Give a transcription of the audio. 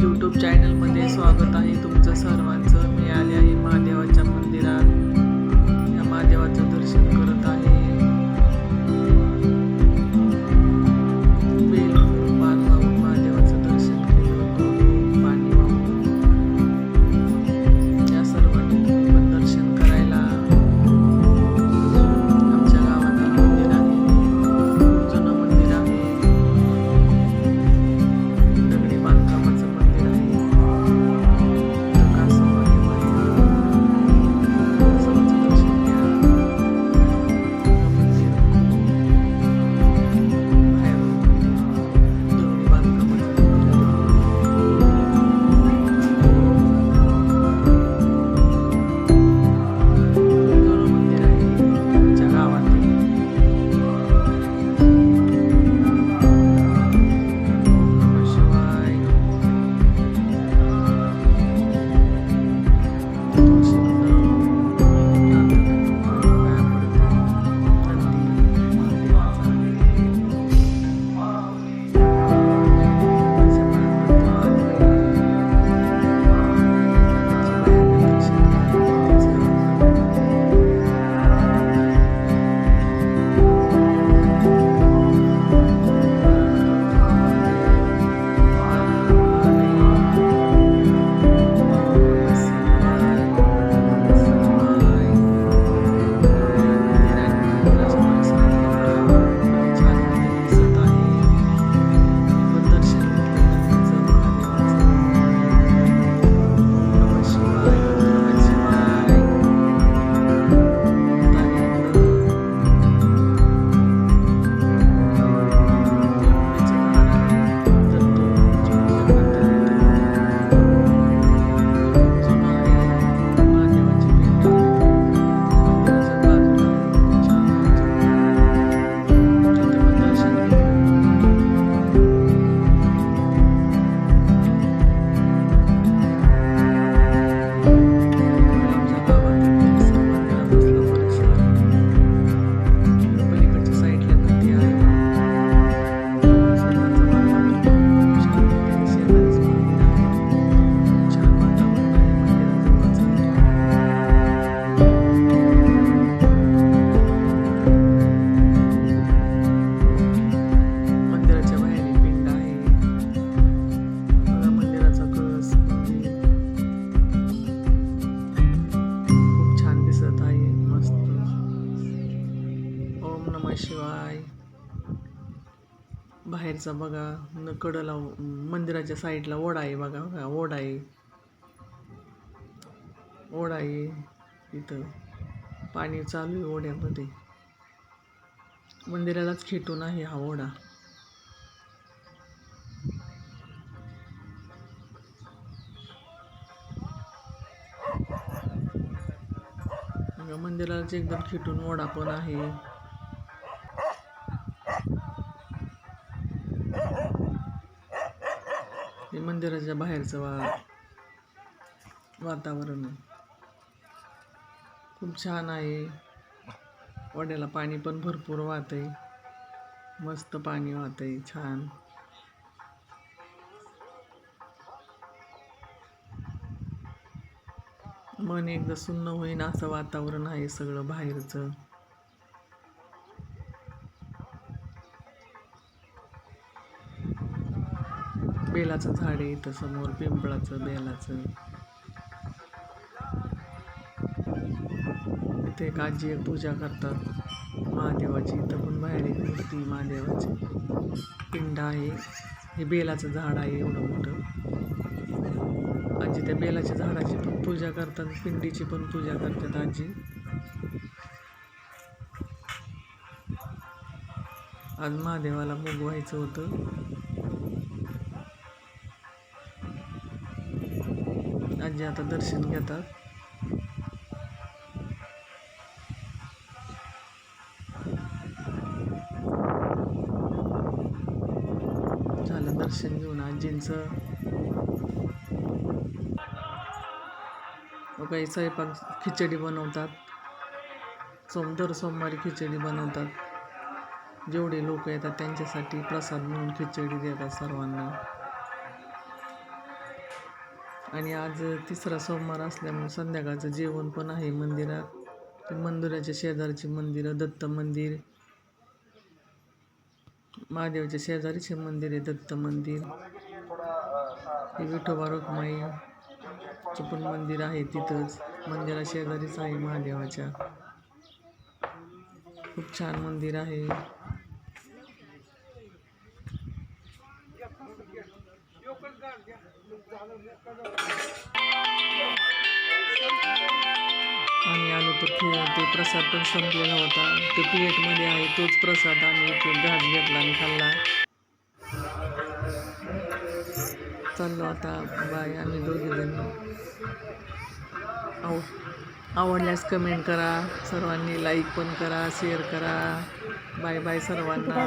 YouTube चॅनलमध्ये स्वागत आहे तुमचं सर्वांचं. मी आले आहे महादेवाच्या बाहेरचा बघा न कडला मंदिराच्या साईडला ओढा आहे बघा बघा ओढा आहे ओढा आहे इथं. पाणी चालू आहे ओढ्यामध्ये. मंदिरालाच खेटून आहे हा ओढा. मंदिरालाच एकदम खेटून ओढा पण आहे. मंदिराच्या बाहेरचं वा वातावरण खूप छान आहे. ओढ्याला पाणी पण भरपूर वाहतंय. मस्त पाणी वाहतंय छान. मन एकदा सुन्न होईन असं वातावरण आहे सगळं बाहेरचं. बेलाचं झाड आहे इथं समोर पिंपळाचं बेलाचं. इथे एक आजी एक पूजा करतात. महादेवाची. इथं पण बाहेर एक मूर्ती महादेवाची. पिंड आहे. हे बेलाचं झाड आहे एवढं मोठं. आजी त्या बेलाच्या झाडाची पण पूजा करतात. पिंडीची पण पूजा करतात आजी. आज महादेवाला भोग व्हायचं होतं. आजी आता दर्शन घेतात. झालं दर्शन घेऊन आजींचं. काही स्वयंपाक खिचडी बनवतात. सोम दर सोमवारी खिचडी बनवतात. जेवढे लोक येतात त्यांच्यासाठी प्रसाद म्हणून खिचडी देतात सर्वांना. आणि आज तिसरा सोमवार असल्यामुळे संध्याकाळचं जेवण पण आहे मंदिरात. ते मंदिराच्या शेजारची मंदिरं दत्त मंदिर. महादेवाच्या शेजारीचे मंदिर आहे दत्त मंदिर. हे विठोबा रुक्माईचं पण मंदिर आहे तिथंच. मंदिरा शेजारीच आहे महादेवाच्या. खूप छान मंदिर आहे. आम्ही आलो तर ते ते प्रसाद पण संपलेला होता. ते प्लेटमध्ये आहे तोच प्रसाद आम्ही तो घास घेतला आणि खाल्ला. चाललो आता बाय आम्ही दोघेजण आव आवडल्यास कमेंट करा. सर्वांनी लाईक पण करा शेअर करा. बाय बाय सर्वांना.